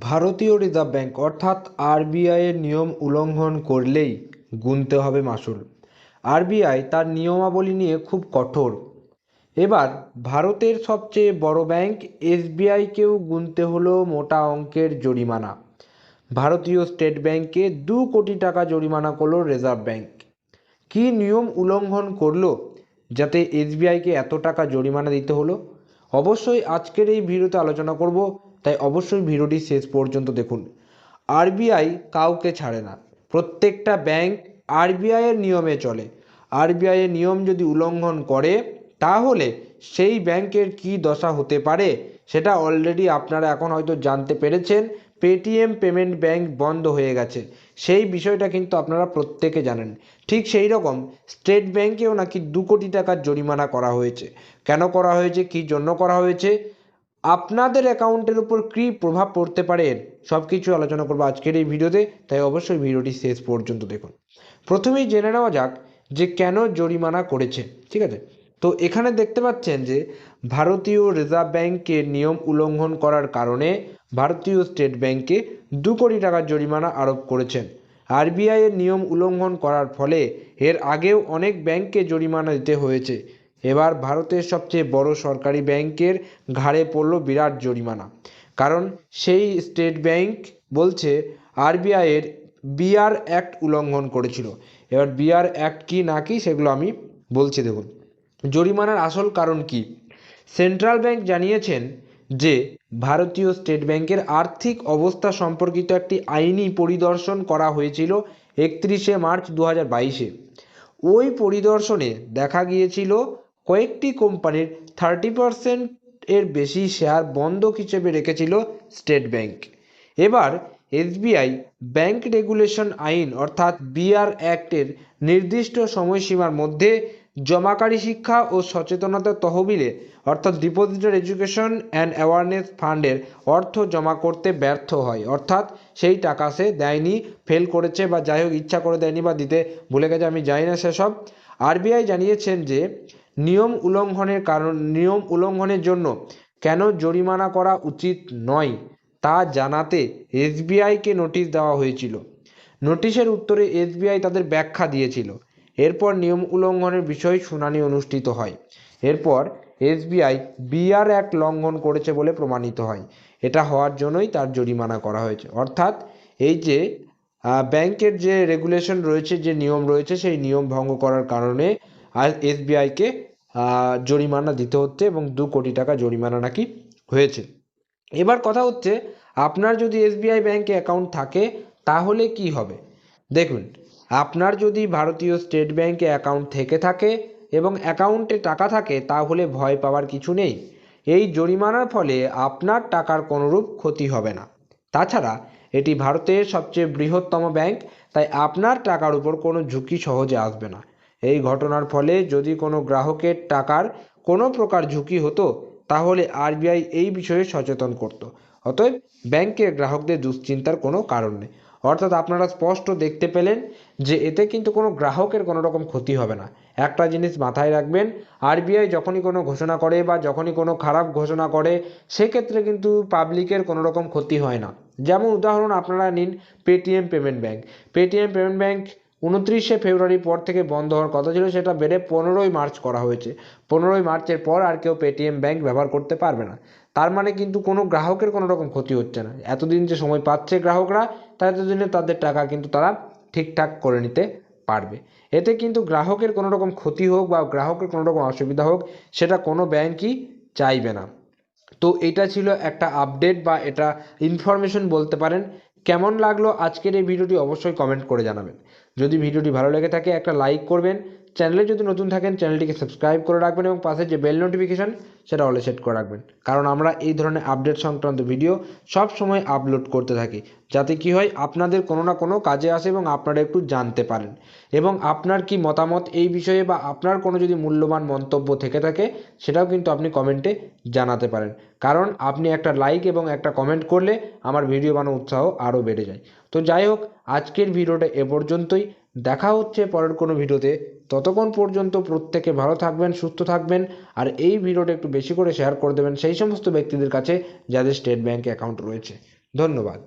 ভারতীয় reserve bank অর্থাৎ আরবিআইয়ের নিয়ম উল্লঙ্ঘন করলেই গুনতে হবে মাসুল। আরবিআই তার নিয়মাবলী নিয়ে খুব কঠোর। এবার ভারতের সবচেয়ে বড় ব্যাংক এসবিআইকেও গুনতে হলো মোটা অঙ্কের জরিমানা। ভারতীয় স্টেট ব্যাংকে দু কোটি টাকা জরিমানা করল রিজার্ভ ব্যাংক। কী নিয়ম উল্লঙ্ঘন করল যাতে এসবিআইকে এত টাকা জরিমানা দিতে হলো? অবশ্যই আজকের এই ভিডিওতে আলোচনা করব তাই অবশ্যই ভিডিওটি শেষ পর্যন্ত দেখুন। আরবিআই কাউকে ছাড়ে না। প্রত্যেকটা ব্যাংক আরবিআইয়ের নিয়মে চলে। আরবিআইয়ের নিয়ম যদি উল্লঙ্ঘন করে, তাহলে সেই ব্যাংকের কি দশা হতে পারে, সেটা অলরেডি আপনারা এখন হয়তো জানতে পেরেছেন। পেটিএম পেমেন্ট ব্যাংক বন্ধ হয়ে গেছে। সেই বিষয়টা কিন্তু আপনারা প্রত্যেকে জানেন। ঠিক সেই রকম স্টেট ব্যাংকেও নাকি দু কোটি টাকার জরিমানা করা হয়েছে। কেন করা হয়েছে? কী জন্য করা হয়েছে? আপনাদের অ্যাকাউন্টের উপর কী প্রভাব পড়তে পারে, সব কিছু আলোচনা করব আজকের এই ভিডিওতে, তাই অবশ্যই ভিডিওটি শেষ পর্যন্ত দেখুন। প্রথমেই জেনে নেওয়া যাক যে কেন জরিমানা করেছে, ঠিক আছে? তো এখানে দেখতে পাচ্ছেন যে ভারতীয় রিজার্ভ ব্যাংকের নিয়ম উল্লঙ্ঘন করার কারণে ভারতীয় স্টেট ব্যাংকে দু কোটি টাকার জরিমানা আরোপ করেছেন। আরবিআইয়ের নিয়ম উল্লঙ্ঘন করার ফলে এর আগেও অনেক ব্যাংককে জরিমানা দিতে হয়েছে। এবার ভারতের সবচেয়ে বড় সরকারি ব্যাংকের ঘাড়ে পড়ল বিরাট জরিমানা। কারণ সেই স্টেট ব্যাংক বলছে আরবিআইয়ের বিআর অ্যাক্ট উল্লঙ্ঘন করেছিল। এবার বিআর অ্যাক্ট কি না কি সেগুলো আমি বলছি দেখুন। জরিমানার আসল কারণ কি? সেন্ট্রাল ব্যাংক জানিয়েছেন যে, ভারতীয় স্টেট ব্যাংকের আর্থিক অবস্থা সম্পর্কিত একটি আইনি পরিদর্শন করা হয়েছিল একত্রিশে মার্চ দু হাজার বাইশে। ওই পরিদর্শনে দেখা গিয়েছিল কয়েকটি কোম্পানির থার্টি পারসেন্ট এর বেশি শেয়ার বন্ধক হিসেবে রেখেছিল স্টেট ব্যাংক। এবার এসবিআই ব্যাংক রেগুলেশন আইন অর্থাৎ বিআর অ্যাক্টের নির্দিষ্ট সময়সীমার মধ্যে জমাকারী শিক্ষা ও সচেতনতা তহবিলে, অর্থাৎ ডিপোজিটর এডুকেশন অ্যান্ড অ্যাওয়ারনেস ফান্ডের অর্থ জমা করতে ব্যর্থ হয়। অর্থাৎ সেই টাকা সে দেয়নি ফেল করেছে বা যাই হোক ইচ্ছা করে দেয়নি বা দিতে ভুলে গেছে, আমি জানি না সেসব। আরবিআই জানিয়েছেন যে, নিয়ম উল্লঙ্ঘনের কারণ নিয়ম উল্লঙ্ঘনের জন্য কেন জরিমানা করা উচিত নয় তা জানাতে এসবিআইকে নোটিশ দেওয়া হয়েছিল। নোটিশের উত্তরে এসবিআই তাদের ব্যাখ্যা দিয়েছিল। এরপর নিয়ম উল্লঙ্ঘনের বিষয়ে শুনানি অনুষ্ঠিত হয়। এরপর এসবিআই বিআর অ্যাক্ট লঙ্ঘন করেছে বলে প্রমাণিত হয়। এটা হওয়ার জন্যই তার জরিমানা করা হয়েছে। অর্থাৎ এই যে ব্যাংকের যে রেগুলেশন রয়েছে, যে নিয়ম রয়েছে, সেই নিয়ম ভঙ্গ করার কারণে এসবিআইকে জরিমানা দিতে হচ্ছে এবং দু কোটি টাকা জরিমানা নাকি হয়েছে। এবার কথা হচ্ছে, আপনার যদি এসবিআই ব্যাংকে অ্যাকাউন্ট থাকে, তাহলে কি হবে? দেখুন আপনার যদি ভারতীয় স্টেট ব্যাংকে অ্যাকাউন্ট থেকে থাকে এবং অ্যাকাউন্টে টাকা থাকে, তাহলে ভয় পাওয়ার কিছু নেই। এই জরিমানার ফলে আপনার টাকার কোনোরূপ ক্ষতি হবে না। তাছাড়া, এটি ভারতের সবচেয়ে বৃহত্তম ব্যাংক, তাই আপনার টাকার উপর কোনো ঝুঁকি সহজে আসবে না। এই ঘটনার ফলে যদি কোনো গ্রাহকের টাকার কোনো প্রকার ঝুঁকি হতো, তাহলে আরবিআই এই বিষয়ে সচেতন করত। অতএব, ব্যাংকের গ্রাহকদের দুশ্চিন্তার কোনো কারণ নেই। অর্থাৎ আপনারা স্পষ্ট দেখতে পেলেন যে এতে কিন্তু কোনো গ্রাহকের কোনো রকম ক্ষতি হবে না। একটা জিনিস মাথায় রাখবেন, আরবিআই যখনই কোনো ঘোষণা করে বা যখনই কোনো খারাপ ঘোষণা করে, সেক্ষেত্রে কিন্তু পাবলিকের কোনো রকম ক্ষতি হয় না। যেমন উদাহরণ আপনারা নিন Paytm payment bank Paytm payment bank উনত্রিশে ফেব্রুয়ারি পর থেকে বন্ধ হওয়ার কথা ছিল, সেটা বেড়ে পনেরোই মার্চ করা হয়েছে। পনেরোই মার্চের পর আর কেউ পেটিএম ব্যাংক ব্যবহার করতে পারবে না। তার মানে কিন্তু কোনো গ্রাহকের কোনো রকম ক্ষতি হচ্ছে না। এতদিন যে সময় পাচ্ছে গ্রাহকরা তা এতদিনে তাদের টাকা কিন্তু তারা ঠিকঠাক করে নিতে পারবে। এতে কিন্তু গ্রাহকের কোনো রকম ক্ষতি হোক বা গ্রাহকের কোনো রকম অসুবিধা হোক, সেটা কোনো ব্যাংকই চাইবে না। তো এটা ছিল একটা আপডেট বা এটা ইনফরমেশন বলতে পারেন। কেমন লাগল আজকের এই ভিডিওটি অবশ্যই কমেন্ট করে জানাবেন। যদি ভিডিওটি ভালো লেগে থাকে একটা লাইক করবেন চ্যানেলে যদি নতুন থাকেন চ্যানেলটিকে সাবস্ক্রাইব করে রাখবেন এবং পাশে যে বেল নোটিফিকেশান সেটা অলে সেট করে রাখবেন। কারণ আমরা এই ধরনের আপডেট সংক্রান্ত ভিডিও সব সময় আপলোড করতে থাকি। যাতে কি হয়, আপনাদের কোনো না কোনো কাজে আসে এবং আপনারা একটু জানতে পারেন। এবং আপনার কি মতামত এই বিষয়ে বা আপনার কোনো যদি মূল্যবান মন্তব্য থেকে থাকে, সেটাও কিন্তু আপনি কমেন্টে জানাতে পারেন। কারণ আপনি একটা লাইক এবং একটা কমেন্ট করলে আমার ভিডিও বানানোর উৎসাহ আরও বেড়ে যায়। তো যাই হোক, আজকের ভিডিওটা এ পর্যন্তই। দেখা হচ্ছে পরের কোনো ভিডিওতে ততক্ষণ পর্যন্ত প্রত্যেকে ভালো থাকবেন, সুস্থ থাকবেন। আর এই ভিডিওটা একটু বেশি করে শেয়ার করে দেবেন সেই সমস্ত ব্যক্তিদের কাছে যাদের স্টেট ব্যাঙ্কে অ্যাকাউন্ট রয়েছে। ধন্যবাদ।